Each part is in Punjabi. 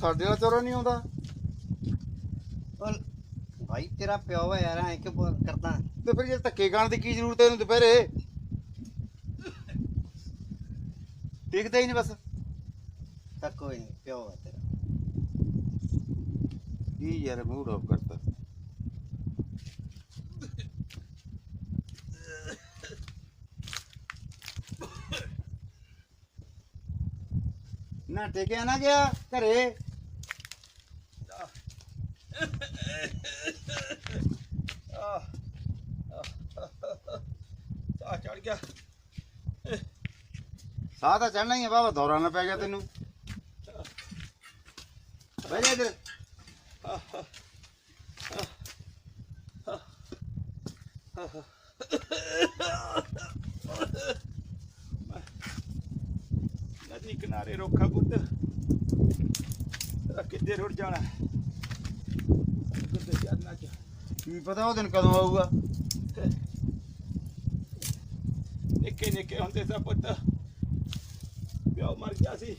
ਸਾਡੇ ਨਾਲ ਚੋਰਾ ਨਹੀਂ ਆਉਂਦਾ। ਉਹ ਭਾਈ ਤੇਰਾ ਪਿਓ ਹੈ ਯਾਰ ਐ ਬੋਲ- ਕਰਦਾ? ਤੇ ਫਿਰ ਜੇ ਧੱਕੇ ਖਾਣ ਦੀ ਕੀ ਜ਼ਰੂਰਤ ਹੈ ਇਹਨੂੰ ਦੁਪਹਿਰੇ? ਦੇਖਦਾ ਹੀ ਨਹੀਂ ਬਸ। ਤਾਂ ਕੋਈ ਨਹੀਂ ਪਿਓ ਹੈ ਤੇਰਾ। ਕੀ ਯਾਰ ਮੂਡ ਆਫ ਕਰਤਾ? ਨਾ ਟੇਕਿਆ ਨਾ ਗਿਆ ਘਰੇ। ਆ ਚੜ ਗਿਆ। ਸਾਹ ਤਾਂ ਚੜਨਾ ਹੀ ਆ ਬਾਬਾ ਦੌਰਾ ਨਾ ਪੈ ਗਿਆ ਤੈਨੂੰ। ਬਹਿ ਜਾ ਇੱਧਰ। ਨਦੀ ਕਿਨਾਰੇ ਰੋਖਾ ਤੇਰਾ ਕਿੱਧੇ ਰੁੜ ਜਾਣਾ ਕਿੱਧੇ ਜਾਣਾ ਚ ਕੀ ਪਤਾ ਉਹ ਦਿਨ ਕਦੋਂ ਆਊਗਾ? ਨਿੱਕੇ ਨਿੱਕੇ ਹੁੰਦੇ ਸਾ ਪੁੱਤ। ਪਿਓ ਮਰ ਗਿਆ ਸੀ।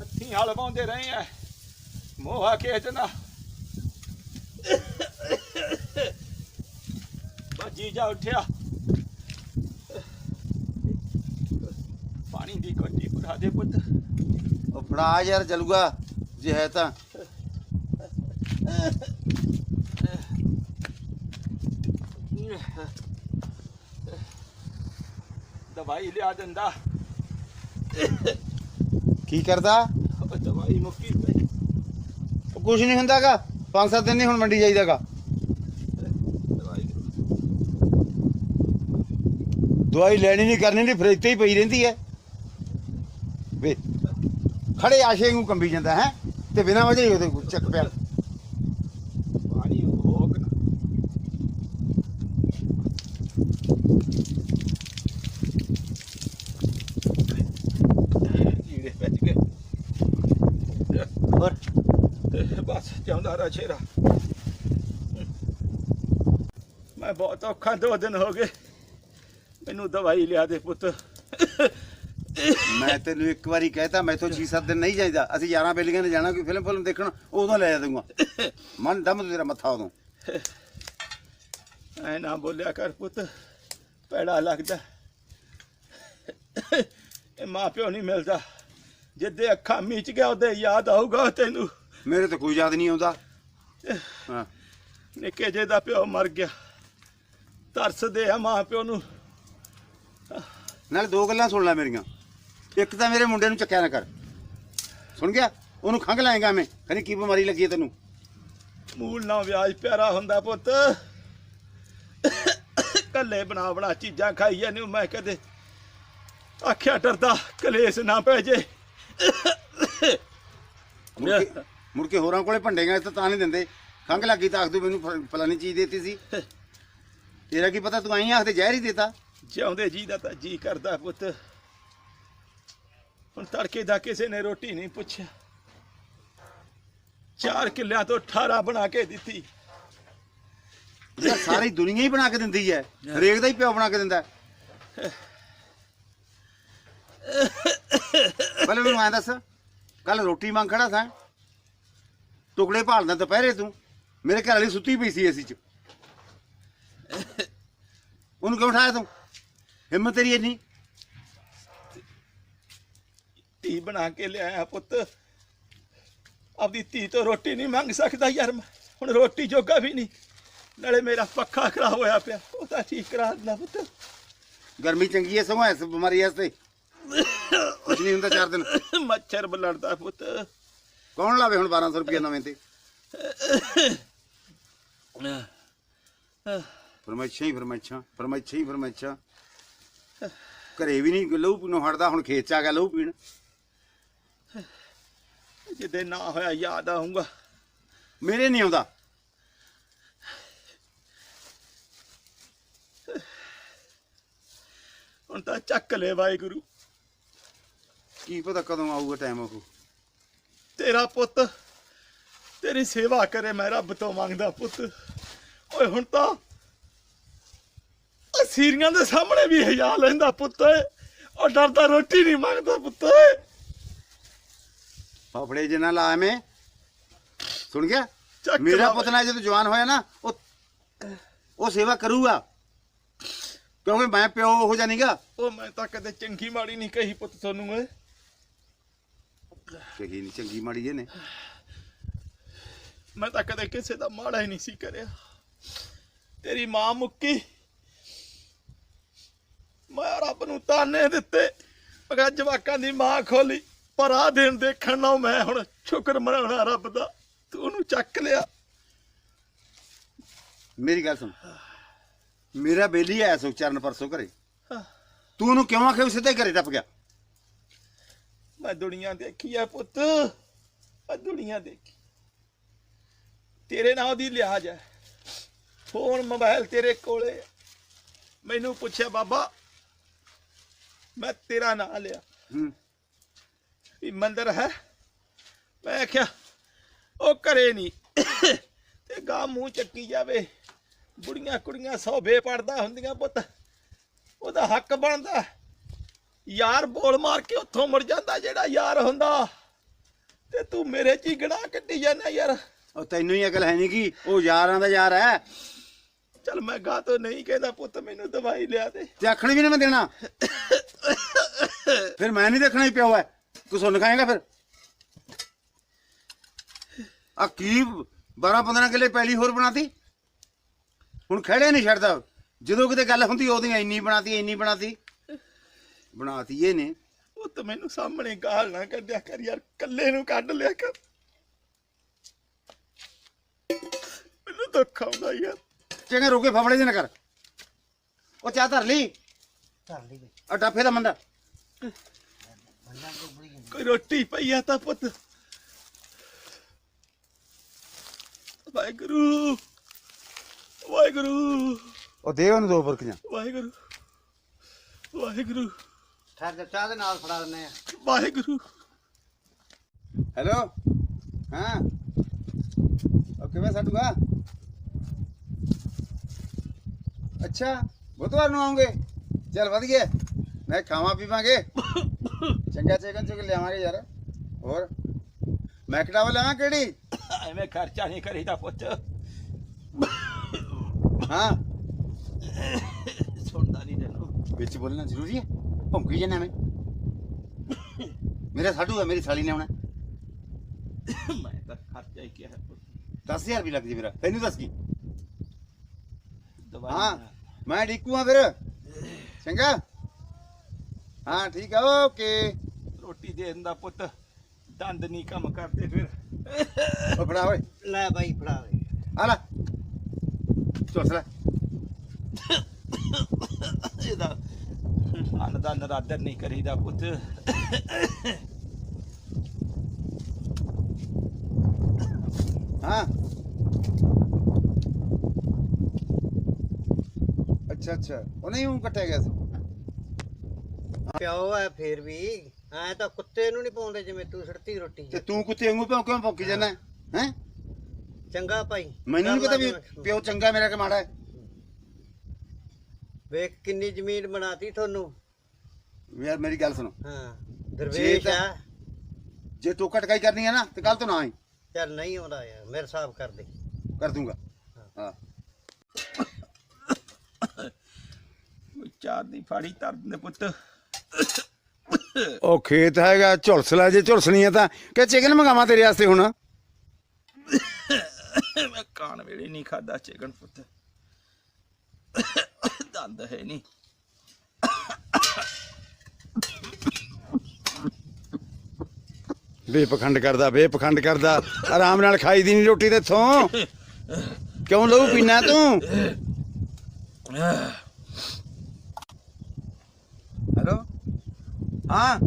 ਹੱਥੀਂ ਹਲ ਪਾਉਂਦੇ ਰਹੇ ਆ ਮੋਹਾ ਖੇਚਣਾ ਬਾਜੀ ਜਾ ਉੱਠਿਆ। ਪਾਣੀ ਦੀ ਕੋਟੀ ਭਰਾ ਦੇ ਪੁੱਤ। ਉਹ ਫੜਾ ਯਾਰ ਜਲੂਗਾ ਜੇ ਹੈ ਤਾਂ। ਦਵਾਈ ਲਿਆ ਦਿੰਦਾ। ਕੀ ਕਰਦਾ? ਉਹ ਦਵਾਈ ਮੁੱਕੀ ਪਈ। ਉਹ ਕੁਝ ਨਹੀਂ ਹੁੰਦਾਗਾ। ਪੰਜ ਸੱਤ ਦਿਨ ਨਹੀਂ ਹੁਣ ਮੰਡੀ ਜਾਈਦਾਗਾ। ਦਵਾਈ ਦਵਾਈ ਲੈਣੀ ਨਹੀਂ ਕਰਨੀ ਨਹੀਂ ਫਰਿੱਜ ਤੇ ਹੀ ਪਈ ਰਹਿੰਦੀ ਹੈ। ਵੇ ਖੜੇ ਆਸ਼ੇ ਨੂੰ ਕੰਬੀ ਜਾਂਦਾ ਹੈ? ਤੇ ਬਿਨਾਂ ਵਜ੍ਹਾ ਹੀ ਉਹਦੇ ਚੱਕ ਪਿਆ। ਵੱਜ ਹੋਰ? ਤੇ ਬਸ ਚਾਹੁੰਦਾ ਰਾ ਛੇਰਾ। ਮੈਂ ਬਹੁਤ ਔਖਾ ਦੋ ਦਿਨ ਹੋ ਗਏ। ਮੈਨੂੰ ਦਵਾਈ ਲਿਆ ਦੇ ਪੁੱਤ। ਮੈਂ ਤੈਨੂੰ ਇੱਕ ਵਾਰੀ ਕਹਿਤਾ ਮੈਥੋਂ 6-7 ਦਿਨ ਨਹੀਂ ਜਾਈਦਾ। ਅਸੀਂ 11 ਬੇਲੀਆਂ ਨੇ ਜਾਣਾ ਕੋਈ ਫਿਲਮ ਫਿਲਮ ਦੇਖਣ ਉਦੋਂ ਲੈ ਜਾ ਦੂੰਗਾ ਮਨ ਦਮ ਤੇਰਾ ਮੱਥਾ ਉਦੋਂ। ਐ ਨਾ ਬੋਲਿਆ ਕਰ ਪੁੱਤ ਪੈੜਾ ਲੱਗਦਾ। ਇਹ ਮਾਂ ਪਿਓ ਨਹੀਂ ਮਿਲਦਾ। ਜਿੱਦੇ ਅੱਖਾਂ ਮੀਚ ਗਿਆ ਉਹਦੇ ਯਾਦ ਆਊਗਾ ਤੈਨੂੰ। ਮੇਰੇ ਤਾਂ ਕੋਈ ਯਾਦ ਨਹੀਂ ਆਉਂਦਾ। ਹਾਂ। ਨਿੱਕੇ ਜੇ ਦਾ ਪਿਓ ਮਰ ਗਿਆ। ਤਰਸਦੇ ਆ ਮਾਂ ਪਿਓ ਨੂੰ। ਨਾਲ ਦੋ ਗੱਲਾਂ ਸੁਣ ਲੈ ਮੇਰੀਆਂ। ਇੱਕ ਤਾਂ ਮੇਰੇ ਮੁੰਡੇ ਨੂੰ ਚੱਕਿਆ ਨਾ ਕਰ। ਸੁਣ ਗਿਆ? ਉਹਨੂੰ ਖੰਗ ਲਾਏਗਾ ਮੈਂ ਕਹਿੰਦੀ ਕੀ ਬਿਮਾਰੀ ਲੱਗੀ ਹੈ ਤੈਨੂੰ? ਮੂਲ ਨਾ ਵਿਆਜ ਪਿਆਰਾ ਹੁੰਦਾ ਪੁੱਤ। ਕੱਲੇ ਬਣਾ ਬਣਾ ਚੀਜ਼ਾਂ ਖਾਈ ਜਾਂਦੇ ਮੈਂ ਕਦੇ ਆਖਿਆ ਡਰਦਾ ਕਲੇਸ਼ ਨਾ ਪੈ ਜੇ। ਮੁੜ ਕੇ ਮੁੜ ਕੇ ਹੋਰਾਂ ਕੋਲੇ ਭੰਡੇਗਾ ਤਾਂ ਤਾਂ ਨਹੀਂ ਦਿੰਦੇ। ਖੰਗ ਲੱਗੀ ਤਾਂ ਆਖ ਦੂ ਮੈਨੂੰ ਫ- ਫਲਾਨੀ ਚੀਜ਼ ਦੇਤੀ ਸੀ। ਤੇਰਾ ਕੀ ਪਤਾ ਤੂੰ ਆਈ ਆਖਦੇ ਜ਼ਹਿਰ ਹੀ ਦੇਤਾ। ਜਿਉਂਦੇ ਜੀ ਦਾ ਤਾਂ ਜੀ ਕਰਦਾ ਪੁੱਤ। ਹੁਣ ਤੜਕੇ ਦਾ ਕਿਸੇ ਨੇ ਰੋਟੀ ਨਹੀਂ ਪੁੱਛਿਆ। ਚਾਰ ਕਿੱਲਿਆਂ ਤੋਂ 18 ਬਣਾ ਕੇ ਦਿੱਤੀ। ਯਾਰ ਸਾਰੀ ਦੁਨੀਆ ਹੀ ਬਣਾ ਕੇ ਦਿੰਦੀ ਹੈ। ਹਰੇਕ ਦਾ ਹੀ ਪਿਓ ਬਣਾ ਕੇ ਦਿੰਦਾ ਹੈ। ਮੈਨੂੰ ਐਂ ਦੱਸ, ਕੱਲ ਰੋਟੀ ਮੰਗ ਖੜਾ ਸਾਂ। ਟੁਕੜੇ ਭਾਲਦਾ ਦੁਪਹਿਰੇ ਤੂੰ। ਮੇਰੇ ਘਰ ਵਾਲੀ ਸੁੱਤੀ ਪਈ ਸੀ ਏਸੀ 'ਚ। ਉਹਨੂੰ ਕਿਉਂ ਉਠਾਇਆ ਤੂੰ? ਹਿੰਮਤ ਤੇਰੀ ਇੰਨੀ? ਧੀ ਬਣਾ ਕੇ ਲਿਆਇਆ ਪੁੱਤ। ਆਪਦੀ ਧੀ ਤੋਂ ਰੋਟੀ ਨਹੀਂ ਮੰਗ ਸਕਦਾ ਯਾਰ ਮੈਂ। ਹੁਣ ਰੋਟੀ ਜੋਗਾ ਵੀ ਨਹੀਂ। ਨਾਲੇ ਮੇਰਾ ਪੱਖਾ ਖਰਾਬ ਹੋਇਆ ਪਿਆ। ਉਹ ਤਾਂ ਠੀਕ ਕਰਾ ਦਿੰਦਾ ਪੁੱਤ। ਗਰਮੀ ਚੰਗੀ ਹੈ ਸਗੋਂ ਇਸ ਬਿਮਾਰੀ ਵਾਸਤੇ। ਕੁਝ ਨਹੀਂ ਹੁੰਦਾ ਚਾਰ ਦਿਨ। ਮੱਛਰ ਬਲੜਦਾ ਪੁੱਤ। ਕੌਣ ਲਾਵੇ ਹੁਣ 1200 ਰੁਪਏ ਨਵੇਂ ਤੇ? ਫਰਮਾਇਸ਼ਾਂ ਹੀ ਫਰਮਾਇਸ਼ਾਂ ਫਰਮਾਇਸ਼ਾਂ ਹੀ ਫਰਮਾਇਸ਼ਾਂ। ਘਰੇ ਵੀ ਨਹੀਂ ਲਹੂ ਪੀਣੋਂ ਹਟਦਾ ਹੁਣ ਖੇਤ ਚ ਆ ਗਿਆ ਲਹੂ ਪੀਣ। ਜਿੱਦੇ ਨਾ ਹੋਇਆ ਯਾਦ ਆਉਂਗਾ ਮੇਰੇ ਨਹੀਂ ਆਉਂਦਾ। ਹੁਣ ਤਾਂ ਚੱਕ ਲੈ ਵਾਹਿਗੁਰੂ। ਕੀ ਪਤਾ ਕਦੋਂ ਆਊਗਾ ਟਾਈਮ ਉਹ। ਤੇਰਾ ਪੁੱਤ ਤੇਰੀ ਸੇਵਾ ਕਰੇ ਮੈਂ ਰੱਬ ਤੋਂ ਮੰਗਦਾ ਪੁੱਤ। ਓਏ ਹੁਣ ਤਾਂ ਅਸੀਰੀਆਂ ਦੇ ਸਾਹਮਣੇ ਵੀ ਹਿਜਾ ਲੈਂਦਾ ਪੁੱਤ ਉਹ ਡਰਦਾ ਰੋਟੀ ਨਹੀਂ ਮੰਗਦਾ ਪੁੱਤ ਫਫੜੇ ਜਿੰਨਾ ਲਾ ਐਵੇਂ ਸੁਣ ਗਿਆ? ਚੱਕ ਮੇਰਾ ਲਾ ਪੁੱਤ ਨਾ ਜਦੋਂ ਜਵਾਨ ਹੋਇਆ ਨਾ ਉਹ ਉਹ ਸੇਵਾ ਕਰੂਗਾ। ਕਿਉਂਕਿ ਮੈਂ ਪਿਓ ਹੋ ਜਾਣੀਗਾ ਉਹ ਮੈਂ ਤਾਂ ਕਦੇ ਚੰਗੀ ਮਾੜੀ ਨਹੀਂ ਕਹੀ ਪੁੱਤ ਤੁਹਾਨੂੰ ਓਏ। ਕਹੀ ਨਹੀਂ ਚੰਗੀ ਮਾੜੀ ਇਹਨੇ। ਮੈਂ ਤਾਂ ਕਦੇ ਕਿਸੇ ਦਾ ਮਾੜਾ ਹੀ ਨਹੀਂ ਸੀ ਕਰਿਆ। ਤੇਰੀ ਮਾਂ ਮੁੱਕੀ। ਮੈਂ ਰੱਬ ਨੂੰ ਤਾਨੇ ਦਿੱਤੇ ਅਗਾ ਜਵਾਕਾਂ ਦੀ ਮਾਂ ਖੋਲੀ। ਪਰ ਆ ਦਿਨ ਦੇਖਣ ਨਾਲ ਮੈਂ ਹੁਣ ਸ਼ੁਕਰ ਮਨਾਉਣਾ ਰੱਬ ਦਾ ਤੂੰ ਉਹਨੂੰ ਚੱਕ ਲਿਆ। ਮੇਰੀ ਗੱਲ ਸੁਣ। ਮੇਰਾ ਬੇਲੀ ਆਇਆ ਸੁਖ ਚਰਨ ਪਰਸੋਂ ਘਰੇ। ਤੂੰ ਉਹਨੂੰ ਕਿਉਂ ਆਖਿਆ ਵੀ ਸਿੱਧਾ ਘਰੇ ਟੱਪ ਗਿਆ? ਮੈਂ ਦੁਨੀਆ ਦੇਖੀ ਆ ਪੁੱਤ। ਆ ਦੁਨੀਆ ਦੇਖੀ। ਤੇਰੇ ਨਾਲ ਦੀ ਲਿਹਾਜ਼ ਹੈ। ਫੋਨ ਮੋਬਾਈਲ ਤੇਰੇ ਕੋਲੇ। ਮੈਨੂੰ ਪੁੱਛਿਆ ਬਾਬਾ ਮੈਂ ਤੇਰਾ ਨਾਂ ਲਿਆ। ਹੂੰ। ਵੀ ਮੰਦਰ ਹੈ। ਮੈਂ ਆਖਿਆ ਉਹ ਕਰੇ ਨਹੀਂ। ਤੇ ਗਾ ਮੂੰਹ ਚੱਕੀ ਜਾਵੇ। ਬੁੜੀਆਂ ਕੁੜੀਆਂ ਸੌਬੇ ਪੜਦਾ ਹੁੰਦੀਆਂ ਪੁੱਤ। ਉਹਦਾ ਹੱਕ ਬਣਦਾ। ਯਾਰ ਬੋਲ ਮਾਰ ਕੇ ਉੱਥੋਂ ਮੁੜ ਜਾਂਦਾ ਜਿਹੜਾ ਯਾਰ ਹੁੰਦਾ। ਤੇ ਤੂੰ ਮੇਰੇ ਚ ਹੀ ਗਣਾ ਕੱਢੀ ਜਾਂਦਾ ਯਾਰ। ਉਹ ਤੈਨੂੰ ਹੀ ਅਕਲ ਹੈ ਨਹੀਂ ਕੀ ਉਹ ਯਾਰਾਂ ਦਾ ਯਾਰ ਹੈ। ਚੱਲ ਮੈਂ ਗਾ ਤੋਂ ਨਹੀਂ ਕਹਿੰਦਾ ਪੁੱਤ ਮੈਨੂੰ ਦਵਾਈ ਲਿਆ ਦੇ। ਤੇ ਆਖਣ ਵੀ ਨਾ ਮੈਂ ਦੇਣਾ। ਫਿਰ ਮੈਂ ਨਹੀਂ ਦੇਖਣਾ ਹੀ ਪਿਓ ਹੈ। ਤੂੰ ਸੁਣ ਖਾਏਗਾ ਫਿਰ? ਆ ਕੀ 12 15 ਕਿੱਲੇ ਪਹਿਲੀ ਹੋਰ ਬਣਾਤੀ? ਹੁਣ ਖੜੇ ਨਹੀਂ ਛੱਡਦਾ। ਜਦੋਂ ਕਿਤੇ ਗੱਲ ਹੁੰਦੀ ਉਹਦੀ ਇੰਨੀ ਬਣਾਤੀ ਇੰਨੀ ਬਣਾਤੀ। ਬਣਾਤੀ ਇਹਨੇ ਉਹ ਤਾਂ ਮੈਨੂੰ ਸਾਹਮਣੇ ਗਾਲ ਨਾ ਕੱਢਿਆ ਕਰ ਯਾਰ ਕੱਲੇ ਨੂੰ ਕੱਢ ਲਿਆ ਕਰ। ਮੈਨੂੰ ਦੁੱਖ ਆਉਂਦਾ ਯਾਰ। ਚੰਗਾ ਰੋਕੇ ਫਫੜੇ ਜੇ ਨਾ ਕਰ। ਉਹ ਚਾਹ ਧਰ ਲਈ। ਧਰ ਲਈ ਬਈ। ਆ ਡਾਫੇ ਦਾ ਮੰਦਾ। ਬੜੀ ਕੋਈ ਰੋਟੀ ਪਈ ਆ ਤਾਂ ਪੁੱਤ। ਵਾਹਿਗੁਰੂ ਵਾਹਿਗੁਰੂ। ਉਹ ਦੇ ਉਹਨੂੰ ਦੋ ਬਰਕੀਆਂ। ਵਾਹਿਗੁਰੂ ਵਾਹਿਗੁਰੂ। ਠਹਿਰ ਜਾ ਚਾਹ ਦੇ ਨਾਲ ਫੜਾ ਦਿੰਨੇ ਆ। ਵਾਹਿਗੁਰੂ। ਹੈਲੋ? ਹਾਂ। ਉਹ ਕਿਵੇਂ ਸਾਡੂਗਾ ਅੱਛਾ ਬੁੱਧਵਾਰ ਨੂੰ ਆਉਂਗੇ। ਚੱਲ ਵਧੀਆ। ਮੈਂ ਖਾਵਾਂ ਪੀਵਾਂਗੇ। ਚੰਗਾ ਚੇਕਨ ਚੁੱਕ ਲਿਆਵਾਂਗੇ ਯਾਰ। ਹੋਰ? ਮੈਂ ਕਿਹੜਾ ਲਾਵਾਂ ਕਿਹੜੀ? ਐਵੇਂ ਖਰਚਾ ਨਹੀਂ ਕਰੀਦਾ ਪੁੱਤ। ਹਾਂ। ਸੁਣਦਾ ਨਹੀਂ ਤੈਨੂੰ। ਵਿੱਚ ਬੋਲਣਾ ਜ਼ਰੂਰੀ ਹੈ? ਭੌਂਕੀ ਜਨਾ ਮੈਂ। ਮੇਰਾ ਸਾਡੂ ਹੈ ਮੇਰੀ ਸਾਲੀ ਨੇ ਆਉਣਾ। ਮੈਂ ਤਾਂ ਖਰਚਾ ਹੀ ਕਿਹਾ ਪੁੱਤ। 10000 ਵੀ ਲੱਗ ਜੀ ਮੇਰਾ। ਤੈਨੂੰ ਦੱਸ ਕੀ? ਦਵਾਈ ਹਾਂ। ਮੈਂ ਡਿੱਕੂ ਆ ਫਿਰ। ਚੰਗਾ। ਹਾਂ ਠੀਕ ਆ ਓਕੇ। ਰੋਟੀ ਦੇਣ ਦਾ ਪੁੱਤ ਦੰਦ ਨਹੀਂ ਕੰਮ ਕਰਦੇ ਫਿਰ। ਉਹ ਫੜਾ ਓਏ। ਲੈ ਬਾਈ ਫੜਾ ਦੇ। ਆ ਲੈ। ਚੁੱਸ ਲੈ। ਇਹਦਾ ਅੰਨ ਦਾ ਨਰਾਦਰ ਨਹੀਂ ਕਰੀਦਾ ਪੁੱਤ। ਹਾਂ। ਅੱਛਾ ਅੱਛਾ। ਉਹ ਨਹੀਂ ਉਹ ਕੱਟਿਆ ਗਿਆ ਸੀ। ਪਿਓ ਹੈ ਫੇਰ ਵੀ। ਐ ਤਾਂ ਕੁੱਤੇ ਨੂੰ ਨਹੀਂ ਪਾਉਂਦੇ ਜਿਵੇਂ ਤੂੰ ਛੜਤੀ ਰੋਟੀ। ਤੇ ਤੂੰ ਕੁੱਤੇ ਵਾਂਗੂ ਭੌਂ ਕਿਉਂ ਭੌਂਕੀ ਜਾਂਦਾ ਹੈ? ਚੰਗਾ ਭਾਈ। ਮੈਨੂੰ ਨਹੀਂ ਪਤਾ ਵੀ ਪਿਓ ਚੰਗਾ ਮੇਰਾ ਕਿ ਮਾੜਾ ਹੈ। ਵੇਖ ਕਿੰਨੀ ਜ਼ਮੀਨ ਬਣਾਤੀ ਤੁਹਾਨੂੰ। ਯਾਰ ਮੇਰੀ ਗੱਲ ਸੁਣੋ। ਹਾਂ ਦਰਵੇਸ਼ ਤਾਂ- ਆ। ਜੇ ਟੋਕਾ ਟਕਾਈ ਕਰਨੀ ਹੈ ਨਾ ਤੇ ਕੱਲ ਤੋਂ ਨਾ ਆਈ। ਚੱਲ ਨਹੀਂ ਆਉਂਦਾ ਯਾਰ ਮੇਰੇ ਹਿਸਾਬ ਕਰ ਦੇ। ਕਰ ਦੂੰਗਾ। ਹਾਂ। ਚਾਰ ਦੀ ਫਾੜੀ ਧਰ ਦਿੰਦੇ ਪੁੱਤ। ਉਹ ਖੇਤ ਹੈਗਾ ਝੁਲਸਲਾ ਜੇ ਝੁਲਸਣੀ ਹੈ ਤਾਂ। ਕਿ ਚਿਕਨ ਮੰਗਾਵਾਂ ਤੇਰੇ ਵਾਸਤੇ ਹੁਣ? ਮੈਂ ਕਾਨ ਵੇਲੇ ਨਹੀਂ ਖਾਦਾ ਚਿਕਨ ਪੁੱਤ। ਦੰਦ ਹੈ ਨਹੀਂ ਬੇਪਖੰਡ ਕਰਦਾ ਬੇਪਖੰਡ ਕਰਦਾ। ਆਰਾਮ ਨਾਲ ਖਾਈ ਦੀ ਨਹੀਂ ਰੋਟੀ ਤੇ ਥੋਂ ਕਿਉਂ ਲਹੂ ਪੀਣਾ ਤੂੰ? ਹੈਲੋ? ਹਾਂ।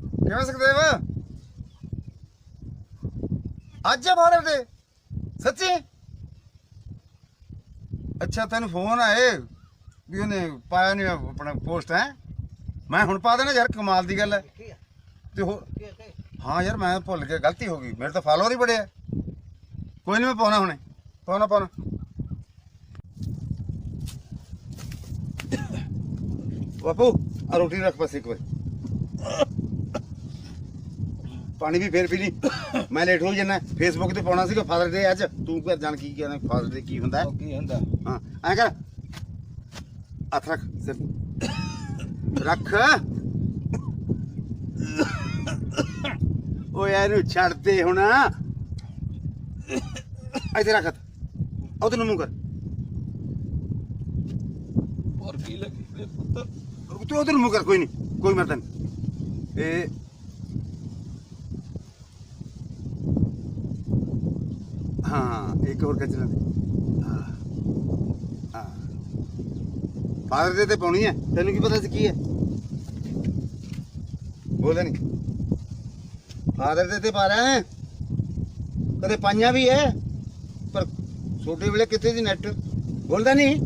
ਕਿਵੇਂ ਸੁਖਦੇਵ? ਅੱਜ ਬਾਰੇ ਦੇ। ਸੱਚੀ? ਅੱਛਾ ਤੈਨੂੰ ਫੋਨ ਆਏ ਵੀ ਉਹਨੇ ਪਾਇਆ ਨਹੀਂ ਆਪਣਾ ਪੋਸਟ ਹੈ? ਮੈਂ ਹੁਣ ਪਾ ਦੇਣਾ ਯਾਰ ਕਮਾਲ ਦੀ ਗੱਲ ਹੈ। ਤੇ ਹੋ ਕੀ ਆ ਕੀ? ਹਾਂ ਯਾਰ ਮੈਂ ਭੁੱਲ ਗਿਆ ਗਲਤੀ ਹੋ ਗਈ। ਮੇਰੇ ਤਾਂ ਫਾਲੋਅਰ ਹੀ ਬੜੇ ਆ। ਕੋਈ ਨਹੀਂ ਮੈਂ ਪਾਉਣਾ ਹੁਣੇ। ਪਾਉਣਾ ਪਾਉਣਾ। ਬਾਪੂ ਆ ਰੋਟੀ ਰੱਖ ਬਸ ਇੱਕ ਵਾਰ। ਪਾਣੀ ਵੀ ਫੇਰ ਪੀ ਲਈ ਮੈਂ ਲੇਟ ਹੋ ਜਾਣਾ ਫੇਸਬੁੱਕ ਤੇ ਪਾਉਣਾ ਸੀਗਾ ਫਾਦਰ ਡੇ ਅੱਜ। ਤੂੰ ਕੀ ਜਾਣ ਕੀ ਕਹਿੰਦਾ ਫਾਦਰ ਡੇ ਕੀ ਹੁੰਦਾ? ਉਹ ਕੀ ਹੁੰਦਾ? ਹਾਂ ਐ ਕਰ। ਹੱਥ ਰੱਖ ਸਿਰ। ਰੱਖ। ਓਏ ਇਹਨੂੰ ਛੱਡ ਦੇ ਹੁਣ। ਇੱਥੇ ਰੱਖ ਹੱਥ। ਉਧਰ ਨੂੰ ਮੂੰਹ ਕਰ। ਹੋਰ ਕੀ ਲੱਗੀ ਮੇਰੇ ਪੁੱਤ? ਤੂੰ ਉਧਰ ਨੂੰ ਕੋਈ ਨਹੀਂ, ਕੋਈ ਮਰਦਾ ਨਹੀਂ। ਇਹ ਹਾਂ, ਇੱਕ ਹੋਰ ਕੱਚ ਹਾਂ ਹਾਂ। ਫਾਦਰ ਦੇ ਤੇ ਪਾਉਣੀ ਹੈ, ਤੈਨੂੰ ਕੀ ਪਤਾ ਸੀ ਕੀ ਹੈ? ਬੋਲੇ ਨਹੀਂ ਫਾਦਰ ਦੇ ਤੇ ਪਾ ਰਿਹਾ ਹੈ। ਕਦੇ ਪਾਈਆਂ ਵੀ ਹੈ, ਪਰ ਛੋਟੇ ਵੇਲੇ ਕਿੱਥੇ ਦੀ ਨੈਟ ਬੋਲਦਾ ਨਹੀਂ।